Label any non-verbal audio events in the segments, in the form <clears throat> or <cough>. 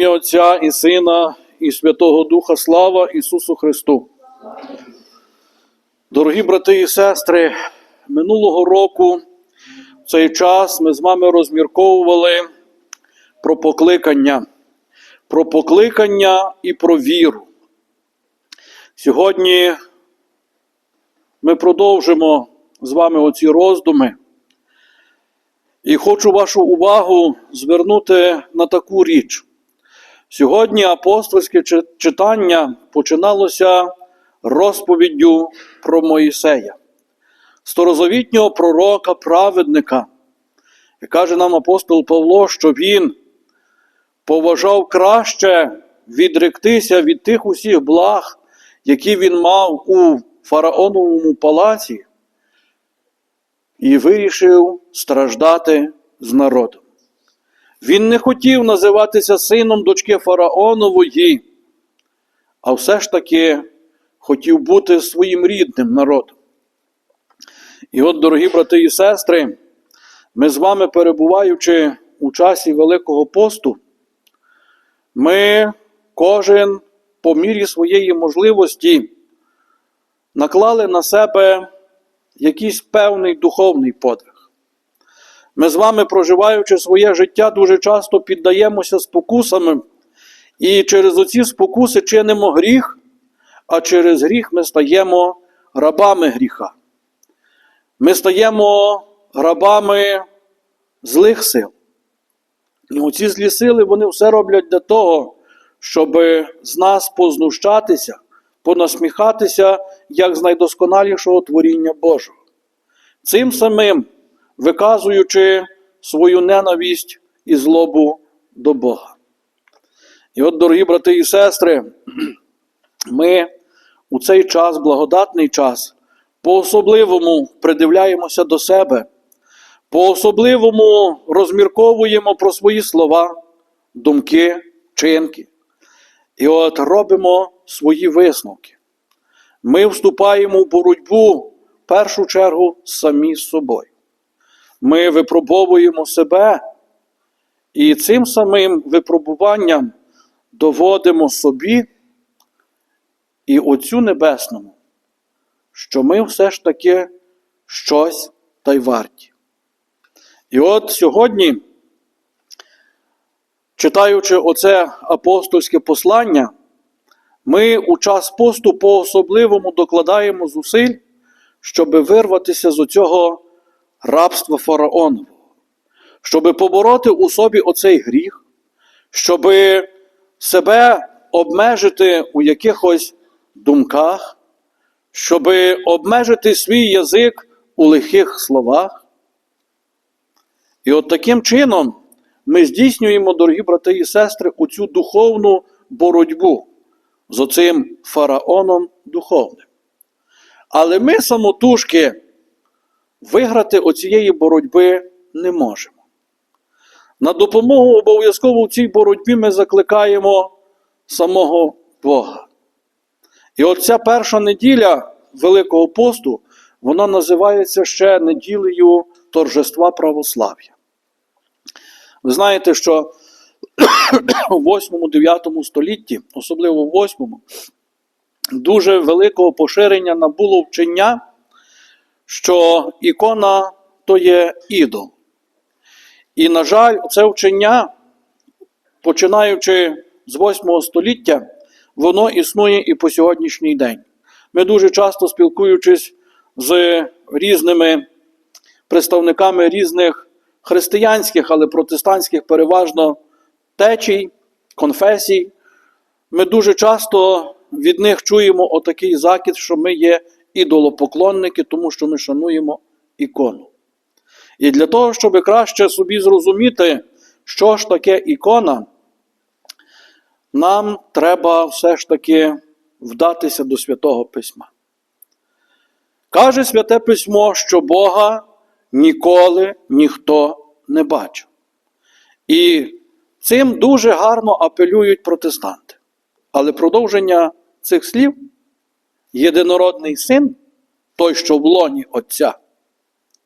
ім'я Отця і Сина, і Святого Духа слава Ісусу Христу. Дорогі брати і сестри, минулого року в цей час ми з вами розмірковували про покликання, про покликання і про віру. Сьогодні ми продовжимо з вами оці роздуми. І хочу вашу увагу звернути на таку річ. Сьогодні апостольське читання починалося розповіддю про Моїсея, старозавітнього пророка, праведника. І каже нам апостол Павло, що він поважав краще відректися від тих усіх благ, які він мав у фараоновому палаці, і вирішив страждати з народом. Він не хотів називатися сином дочки Фараонової, а все ж таки хотів бути своїм рідним народом. І от, дорогі брати і сестри, ми з вами, перебуваючи у часі Великого посту, ми кожен по мірі своєї можливості наклали на себе якийсь певний духовний подвиг. Ми з вами, проживаючи своє життя, дуже часто піддаємося спокусами, і через оці спокуси чинимо гріх, а через гріх ми стаємо рабами гріха. Ми стаємо рабами злих сил. І оці злі сили вони все роблять для того, щоб з нас познущатися, понасміхатися як з найдосконалішого творіння Божого. Цим самим виказуючи свою ненависть і злобу до Бога. І от, дорогі брати і сестри, <clears throat> ми у цей час, благодатний час, по-особливому придивляємося до себе, по-особливому розмірковуємо про свої слова, думки, вчинки. І от робимо свої висновки. Ми вступаємо в боротьбу в першу чергу самі з собою. Ми випробовуємо себе і цим самим випробуванням доводимо собі і Отцю Небесному, що ми все ж таки щось та й варті. І от сьогодні, читаючи оце апостольське послання, ми у час посту по-особливому докладаємо зусиль, щоб вирватися з оцього рабства фараонового, щоб побороти у собі оцей гріх, щоб себе обмежити у якихось думках, щоб обмежити свій язик у лихих словах. І от таким чином ми здійснюємо, дорогі брати і сестри, оцю духовну боротьбу з оцим фараоном духовним. Але ми самотужки виграти оцієї боротьби не можемо. На допомогу обов'язково в цій боротьбі ми закликаємо самого Бога. І от ця перша неділя Великого посту, вона називається ще неділею торжества православ'я. Ви знаєте, що у 8-9 столітті, особливо в 8, дуже великого поширення набуло вчення, що ікона то є ідол. І, на жаль, це вчення, починаючи з 8 століття, воно існує і по сьогоднішній день. Ми дуже часто спілкуючись з різними представниками різних християнських, але протестантських переважно течій, конфесій, ми дуже часто від них чуємо отакий закид, що ми є ідолопоклонники, тому що ми шануємо ікону. І для того, щоб краще собі зрозуміти, що ж таке ікона, нам треба все ж таки вдатися до Святого Письма. Каже Святе Письмо, що Бога ніколи ніхто не бачив. І цим дуже гарно апелюють протестанти. Але продовження цих слів єдинородний син, той, що в лоні Отця,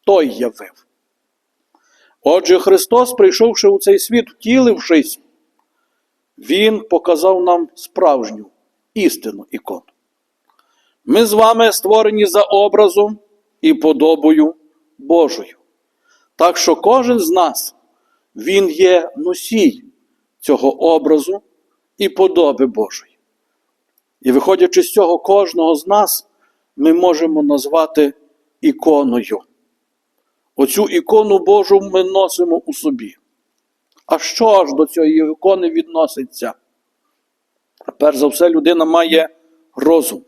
той явив. Отже, Христос, прийшовши у цей світ, втілившись, Він показав нам справжню істинну ікону. Ми з вами створені за образом і подобою Божою. Так що кожен з нас, він є носій цього образу і подоби Божої. І виходячи з цього, кожного з нас ми можемо назвати іконою. Оцю ікону Божу ми носимо у собі. А що ж до цієї ікони відноситься? Перш за все, людина має розум.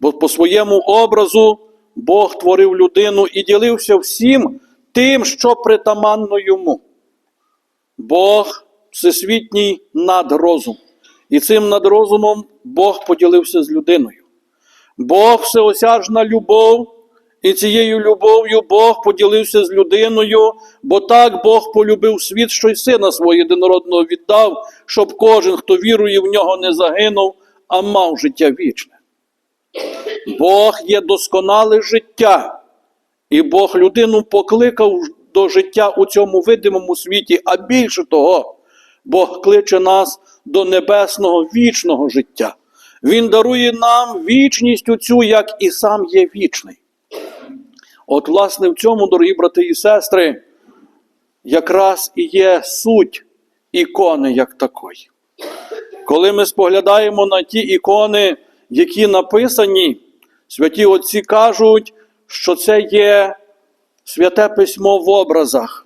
Бо по своєму образу Бог творив людину і ділився всім тим, що притаманно йому. Бог всесвітній надрозум. І цим надрозумом Бог поділився з людиною. Бог всеосяжна любов, і цією любов'ю Бог поділився з людиною, бо так Бог полюбив світ, що й сина свого єдинородного віддав, щоб кожен, хто вірує в нього, не загинув, а мав життя вічне. Бог є досконале життя, і Бог людину покликав до життя у цьому видимому світі, а більше того, Бог кличе нас до небесного вічного життя. Він дарує нам вічність цю, як і сам є вічний. От, власне, в цьому, дорогі брати і сестри, якраз і є суть ікони як такої. Коли ми споглядаємо на ті ікони, які написані, святі отці кажуть, що це є святе письмо в образах.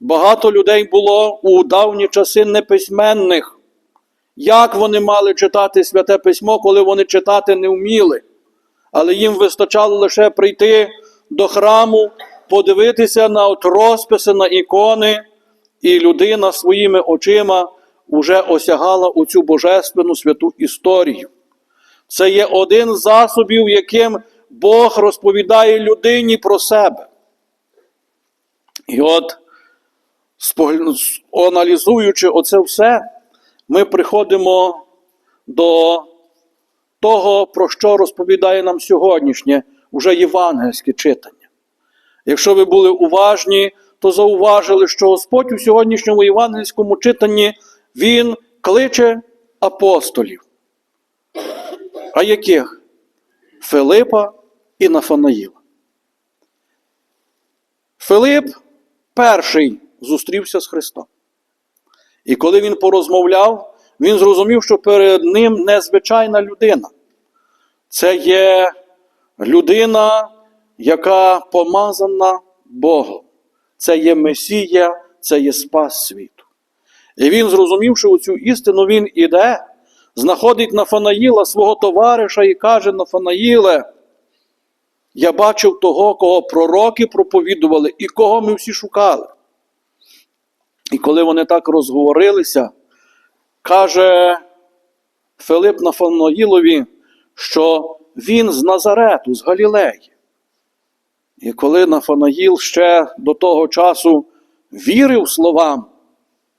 Багато людей було у давні часи неписьменних. Як вони мали читати святе письмо, коли вони читати не вміли? Але їм вистачало лише прийти до храму, подивитися на от розписи, на ікони, і людина своїми очима вже осягала оцю божественну святу історію. Це є один з засобів, яким Бог розповідає людині про себе. І от, аналізуючи оце все, ми приходимо до того, про що розповідає нам сьогоднішнє уже євангельське читання. Якщо ви були уважні, то зауважили, що Господь у сьогоднішньому євангельському читанні Він кличе апостолів. А яких? Филипа і Нафанаїла. Филип перший зустрівся з Христом. І коли він порозмовляв, він зрозумів, що перед ним незвичайна людина. Це є людина, яка помазана Богом. Це є Месія, це є Спас світу. І він, зрозумівши оцю істину, він іде, знаходить Нафанаїла, свого товариша, і каже: Нафанаїле, я бачив того, кого пророки проповідували, і кого ми всі шукали. І коли вони так розговорилися, каже Филип Нафанаїлові, що він з Назарету, з Галілеї. І коли Нафанаїл ще до того часу вірив словам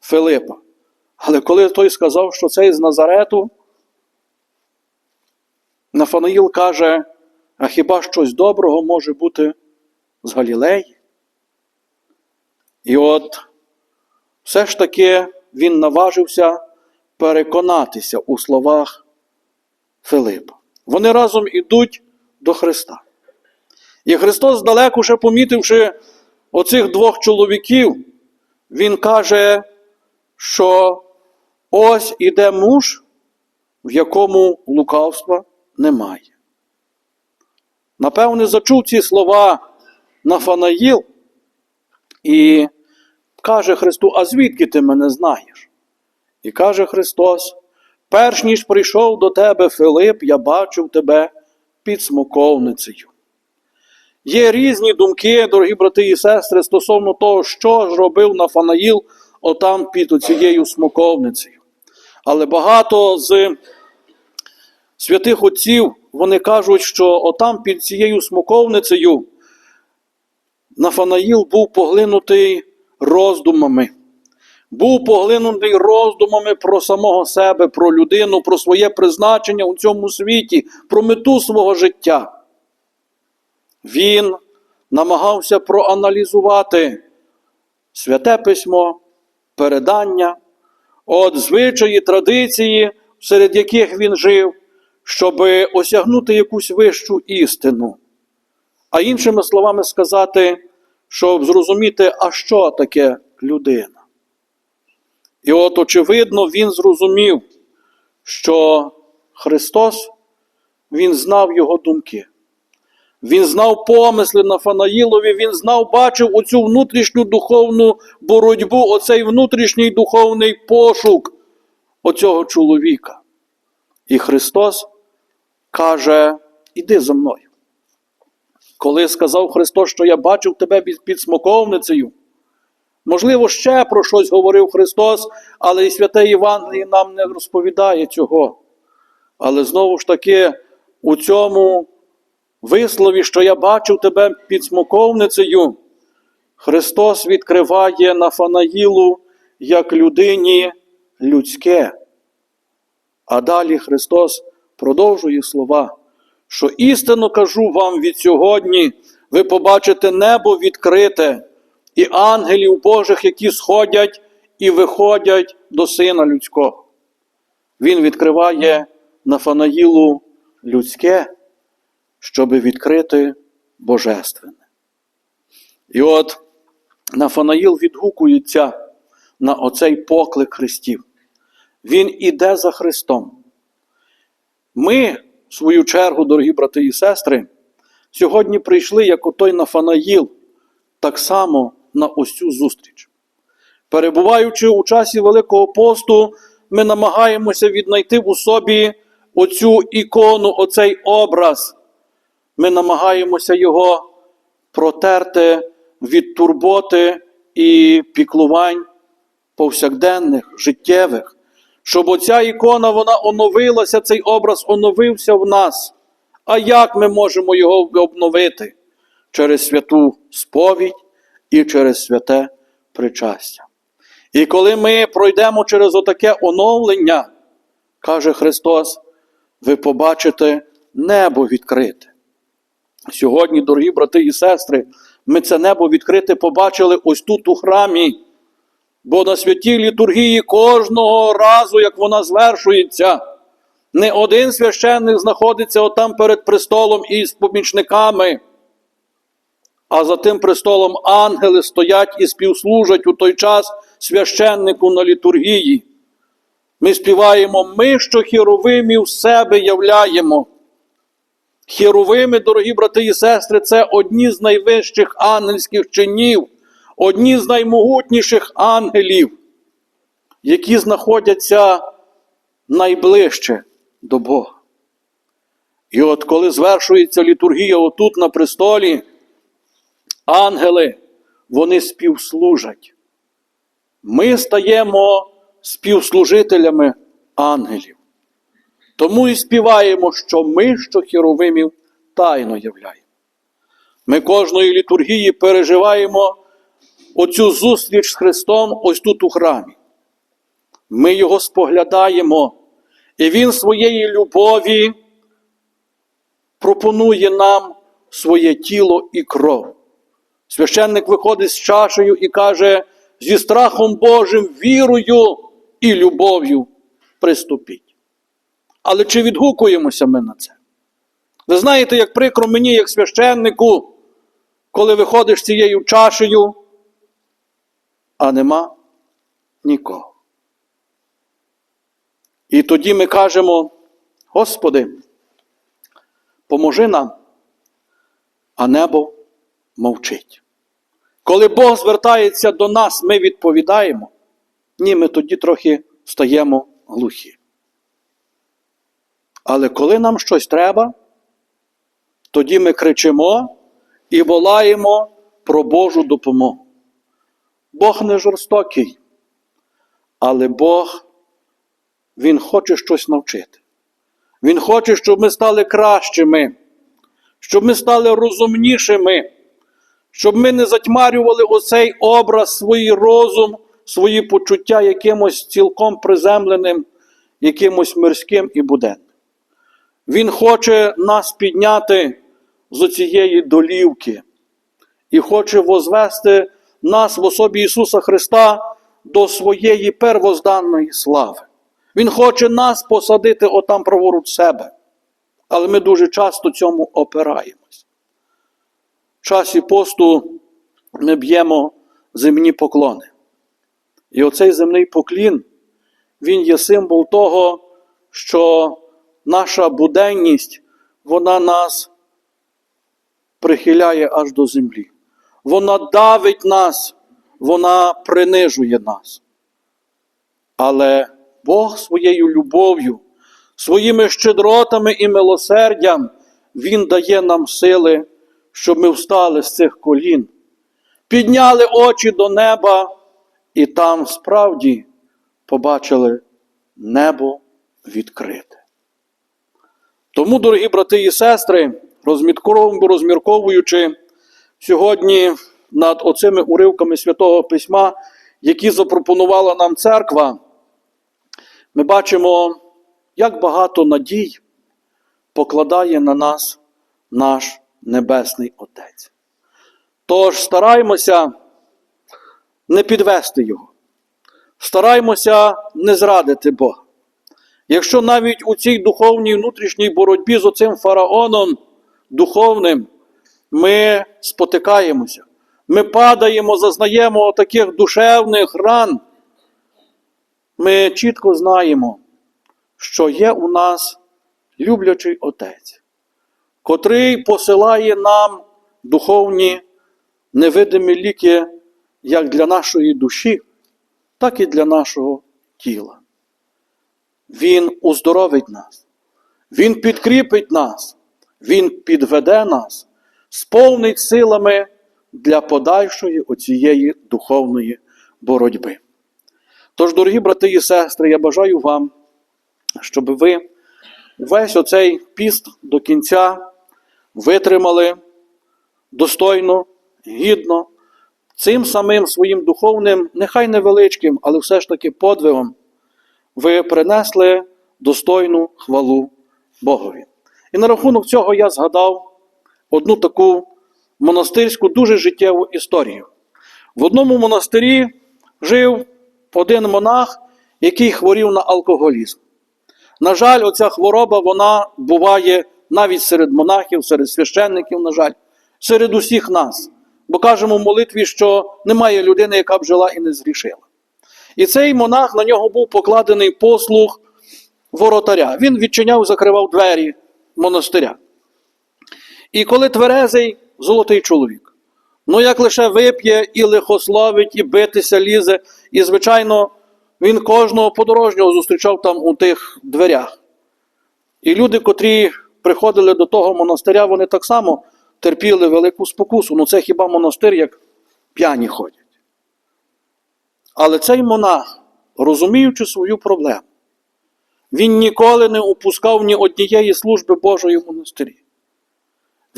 Филипа, але коли той сказав, що цей з Назарету, Нафанаїл каже, а хіба щось доброго може бути з Галілеї? І от все ж таки він наважився переконатися у словах Филипа. Вони разом ідуть до Христа. І Христос, далеко вже помітивши оцих двох чоловіків, Він каже, що ось іде муж, в якому лукавства немає. Напевне, зачув ці слова Нафанаїл і каже Христу, а звідки ти мене знаєш? І каже Христос, перш ніж прийшов до тебе Филип, я бачив тебе під смоковницею. Є різні думки, дорогі брати і сестри, стосовно того, що ж робив Нафанаїл отам під цією смоковницею. Але багато з святих отців вони кажуть, що отам під цією смоковницею Нафанаїл був поглинутий роздумами. Був поглинутий роздумами про самого себе, про людину, про своє призначення у цьому світі, про мету свого життя. Він намагався проаналізувати святе письмо, передання, от звичаї, традиції, серед яких він жив, щоб осягнути якусь вищу істину. А іншими словами сказати, щоб зрозуміти, а що таке людина. І от, очевидно, він зрозумів, що Христос, Він знав його думки. Він знав помисли Нафанаїлові, він знав, бачив оцю внутрішню духовну боротьбу, оцей внутрішній духовний пошук оцього чоловіка. І Христос каже: Іди за мною. Коли сказав Христос, що я бачив тебе під- смоковницею, можливо, ще про щось говорив Христос, але і святе Євангеліє нам не розповідає цього. Але знову ж таки, у цьому вислові, що я бачив тебе під смоковницею, Христос відкриває Нафанаїлу як людині людське. А далі Христос продовжує слова, що істинно кажу вам від сьогодні, ви побачите небо відкрите і ангелів Божих, які сходять і виходять до Сина Людського. Він відкриває Нафанаїлу людське, щоби відкрити Божественне. І от Нафанаїл відгукується на оцей поклик Христів. Він іде за Христом. Ми, в свою чергу, дорогі брати і сестри, сьогодні прийшли, як отой Нафанаїл, так само на ось цю зустріч. Перебуваючи у часі Великого посту, ми намагаємося віднайти у собі оцю ікону, оцей образ. Ми намагаємося його протерти від турботи і піклувань повсякденних, життєвих, щоб оця ікона вона оновилася, цей образ оновився в нас. А як ми можемо його обновити? Через святу сповідь і через святе причастя. І коли ми пройдемо через отаке оновлення, каже Христос, ви побачите небо відкрите. Сьогодні, дорогі брати і сестри, ми це небо відкрите побачили ось тут у храмі. Бо на святій літургії кожного разу, як вона звершується, не один священник знаходиться отам перед престолом із помічниками, а за тим престолом ангели стоять і співслужать у той час священнику на літургії. Ми співаємо, ми, що хіровимів себе являємо. Хіровими, дорогі брати і сестри, це одні з найвищих ангельських чинів, одні з наймогутніших ангелів, які знаходяться найближче до Бога. І от коли звершується літургія отут на престолі, ангели, вони співслужать. Ми стаємо співслужителями ангелів. Тому і співаємо, що ми, що хіровимів, тайно являємо. Ми кожної літургії переживаємо оцю зустріч з Христом ось тут у храмі. Ми його споглядаємо, і Він своєї любові пропонує нам своє тіло і кров. Священник виходить з чашею і каже: зі страхом Божим, вірою і любов'ю приступіть. Але чи відгукуємося ми на це? Ви знаєте, як прикро мені, як священнику, коли виходиш цією чашею, а нема нікого. І тоді ми кажемо: Господи, поможи нам, а небо мовчить. Коли Бог звертається до нас, ми відповідаємо, ні, ми тоді трохи стаємо глухі. Але коли нам щось треба, тоді ми кричимо і волаємо про Божу допомогу. Бог не жорстокий, але Бог, Він хоче щось навчити. Він хоче, щоб ми стали кращими, щоб ми стали розумнішими, щоб ми не затьмарювали оцей образ, свій розум, свої почуття якимось цілком приземленим, якимось мирським і буденним. Він хоче нас підняти з оцієї долівки і хоче возвести нас в особі Ісуса Христа до своєї первозданної слави. Він хоче нас посадити отам праворуч себе. Але ми дуже часто цьому опираємось. В часі посту ми б'ємо земні поклони. І оцей земний поклін, він є символ того, що наша буденність, вона нас прихиляє аж до землі. Вона давить нас, вона принижує нас. Але Бог своєю любов'ю, своїми щедротами і милосердям, Він дає нам сили, щоб ми встали з цих колін, підняли очі до неба і там справді побачили небо відкрите. Тому, дорогі брати і сестри, розмірковуючи сьогодні над оцими уривками Святого Письма, які запропонувала нам церква, ми бачимо, як багато надій покладає на нас наш Небесний Отець. Тож стараймося не підвести Його, стараймося не зрадити Бога. Якщо навіть у цій духовній внутрішній боротьбі з оцим фараоном духовним ми спотикаємося, ми падаємо, зазнаємо таких душевних ран, ми чітко знаємо, що є у нас люблячий Отець, котрий посилає нам духовні невидимі ліки як для нашої душі, так і для нашого тіла. Він уздоровить нас, Він підкріпить нас, Він підведе нас, сповнить силами для подальшої оцієї духовної боротьби. Тож, дорогі брати і сестри, я бажаю вам, щоб ви весь оцей піст до кінця витримали достойно, гідно, цим самим своїм духовним, нехай невеличким, але все ж таки подвигом, ви принесли достойну хвалу Богові. І на рахунок цього я згадав одну таку монастирську, дуже життєву історію. В одному монастирі жив один монах, який хворів на алкоголізм. На жаль, оця хвороба вона буває навіть серед монахів, серед священників, на жаль, серед усіх нас. Бо кажемо в молитві, що немає людини, яка б жила і не зрішила. І цей монах на нього був покладений послуг воротаря. Він відчиняв, закривав двері монастиря. І коли тверезий, золотий чоловік. Ну, як лише вип'є і лихословить, і битися лізе, і, звичайно, він кожного подорожнього зустрічав там у тих дверях. І люди, котрі приходили до того монастиря, вони так само терпіли велику спокусу. Ну, це хіба монастир, як п'яні ходять. Але цей монах, розуміючи свою проблему, він ніколи не упускав ні однієї служби Божої в монастирі.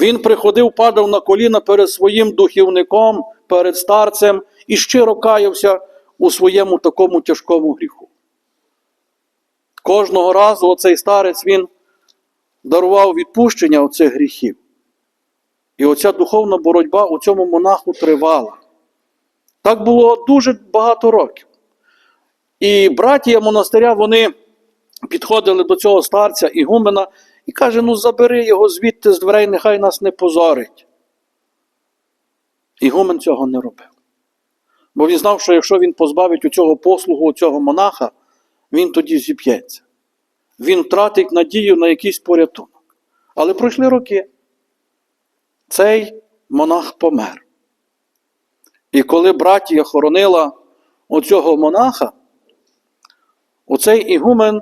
Він приходив, падав на коліна перед своїм духівником, перед старцем і щиро каявся у своєму такому тяжкому гріху. Кожного разу оцей старець він дарував відпущення оцих гріхів. І оця духовна боротьба у цьому монаху тривала. Так було дуже багато років. І братія монастиря вони підходили до цього старця Ігумена і каже: ну забери його звідти з дверей, нехай нас не позорить. Ігумен цього не робив. Бо він знав, що якщо він позбавить у цього послугу у цього монаха, він тоді зіп'ється. Він втратить надію на якийсь порятунок. Але пройшли роки. Цей монах помер. І коли братія хоронила оцього монаха, оцей ігумен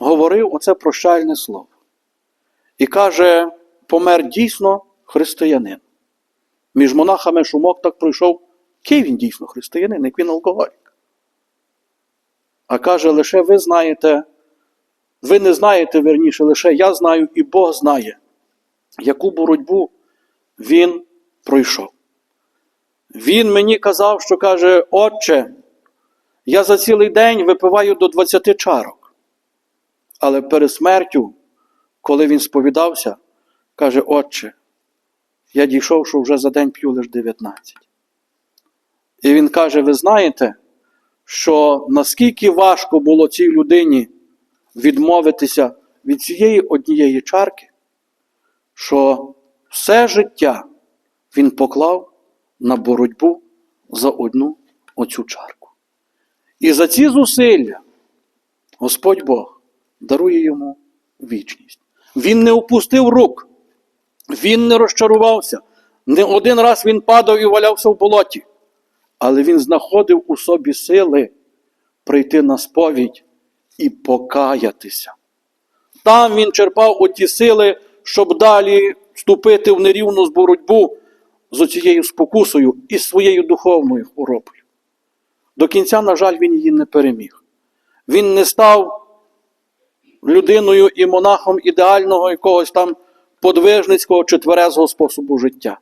говорив оце прощальне слово. І каже, помер дійсно християнин. Між монахами шумок так пройшов, який він дійсно християнин, як він алкоголік. А каже, лише ви знаєте, ви не знаєте верніше, лише я знаю, і Бог знає, яку боротьбу він пройшов. Він мені казав, що каже, Отче, я за цілий день випиваю до 20 чарок. Але перед смертю, коли він сповідався, каже, Отче, я дійшов, що вже за день п'ю лише 19. І він каже: ви знаєте, що наскільки важко було цій людині відмовитися від цієї однієї чарки, що все життя він поклав на боротьбу за одну оцю чарку. І за ці зусилля Господь Бог дарує йому вічність. Він не опустив рук, він не розчарувався. Не один раз він падав і валявся в болоті, але він знаходив у собі сили прийти на сповідь і покаятися. Там він черпав оті сили, щоб далі вступити в нерівну боротьбу з оцією спокусою і своєю духовною хворобою. До кінця, на жаль, він її не переміг. Він не став людиною і монахом ідеального якогось там подвижницького чи тверезого способу життя.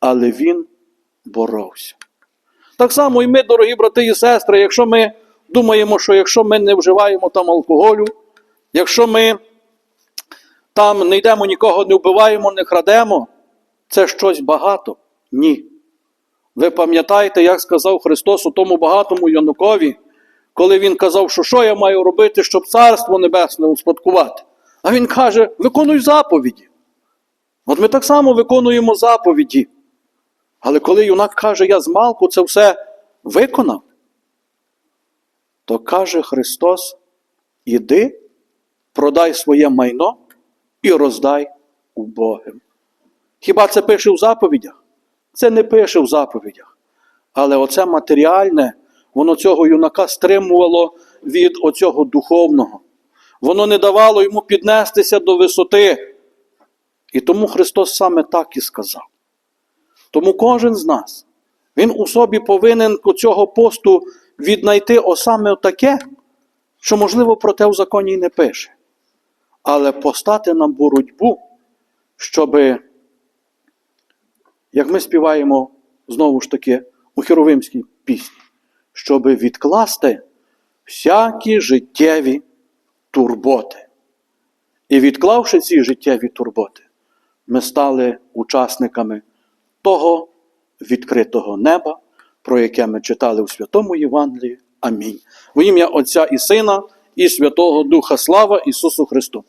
Але він боровся. Так само і ми, дорогі брати і сестри, якщо ми думаємо, що якщо ми не вживаємо там алкоголю, якщо ми там не йдемо нікого, не вбиваємо, не крадемо, це щось багато? Ні. Ви пам'ятаєте, як сказав Христос у тому багатому Янукові, коли він казав, що що я маю робити, щоб Царство Небесне успадкувати? А він каже: виконуй заповіді. От ми так само виконуємо заповіді. Але коли юнак каже, я змалку це все виконав, то каже Христос: іди, продай своє майно і роздай убогим. Хіба це пише в заповідях? Це не пише в заповідях. Але оце матеріальне, воно цього юнака стримувало від оцього духовного. Воно не давало йому піднестися до висоти. І тому Христос саме так і сказав. Тому кожен з нас, він у собі повинен цього посту віднайти осаме таке, що, можливо, про те в законі й не пише. Але постати на боротьбу, щоби як ми співаємо знову ж таки у херовимській пісні, щоб відкласти всякі життєві турботи. І відклавши ці життєві турботи, ми стали учасниками того відкритого неба, про яке ми читали у Святому Євангелії. Амінь. В ім'я Отця і Сина, і Святого Духа Слава Ісусу Христу!